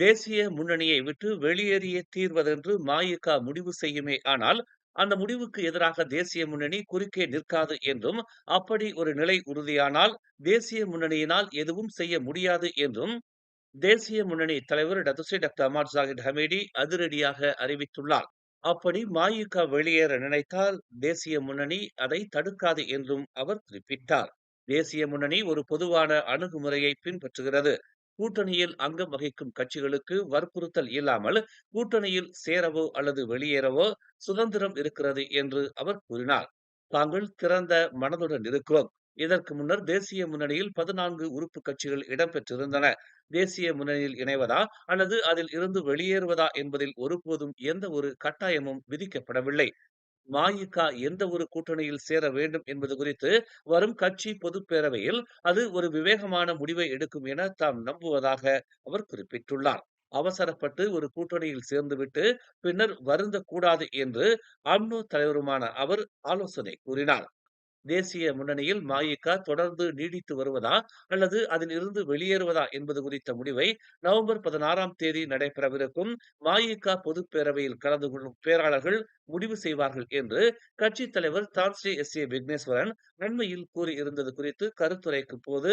தேசிய முன்னணியை விட்டு வெளியேறியே தீர்வதென்று மஇகா முடிவு செய்யுமே ஆனால் அந்த முடிவுக்கு எதிராக தேசிய முன்னணி குறுக்கே நிற்காது என்றும் அப்படி ஒரு நிலை உறுதியானால் தேசிய முன்னணியினால் எதுவும் செய்ய முடியாது என்றும் தேசிய முன்னணி தலைவர் Datuk Seri doctor Ahmad Zahid Hamidi அதிரடியாக அறிவித்துள்ளார். அப்படி மாயிகா வெளியேற நினைத்தால் தேசிய முன்னணி அதை தடுக்காது என்றும் அவர் குறிப்பிட்டார். தேசிய முன்னணி ஒரு பொதுவான அணுகுமுறையை பின்பற்றுகிறது. கூட்டணியில் அங்கம் வகிக்கும் கட்சிகளுக்கு வற்புறுத்தல் இல்லாமல் கூட்டணியில் சேரவோ அல்லது வெளியேறவோ சுதந்திரம் இருக்கிறது என்று அவர் கூறினார். தாங்கள் திறந்த மனதுடன் இருக்கிறோம். இதற்கு முன்னர் தேசிய முன்னணியில் பதினான்கு உறுப்பு கட்சிகள் இடம்பெற்றிருந்தன. தேசிய முன்னணியில் இணைவதா அல்லது அதில் இருந்து வெளியேறுவதா என்பதில் ஒருபோதும் எந்த ஒரு கட்டாயமும் விதிக்கப்படவில்லை. மஇகா எந்த ஒரு கூட்டணியில் சேர வேண்டும் என்பது குறித்து வரும் கட்சி பொதுப்பேரவையில் அது ஒரு விவேகமான முடிவை எடுக்கும் என தாம் நம்புவதாக அவர் குறிப்பிட்டுள்ளார். அவசரப்பட்டு ஒரு கூட்டணியில் சேர்ந்துவிட்டு பின்னர் வருந்தக்கூடாது என்று அம்னோ தலைவருமான அவர் ஆலோசனை கூறினார். தேசிய முன்னணியில் மஇகா தொடர்ந்து நீடித்து வருவதா அல்லது அதில் இருந்து வெளியேறுவதா என்பது குறித்த முடிவை நவம்பர் பதினாறாம் தேதி நடைபெறவிருக்கும் மாயிக்கா பொதுப்பேரவையில் கலந்து கொள்ளும் பேராளர்கள் முடிவு செய்வார்கள் என்று கட்சி தலைவர் தான்ஸ்ரீ எஸ் ஏ விக்னேஸ்வரன் அண்மையில் கூறியிருந்தது குறித்து கருத்துரைக்கும் போது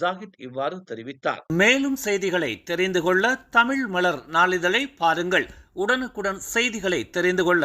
ஜாகித் இவ்வாறு தெரிவித்தார். மேலும் செய்திகளை தெரிந்து கொள்ள தமிழ் மலர் நாளிதழை பாருங்கள். உடனுக்குடன் செய்திகளை தெரிந்து கொள்ள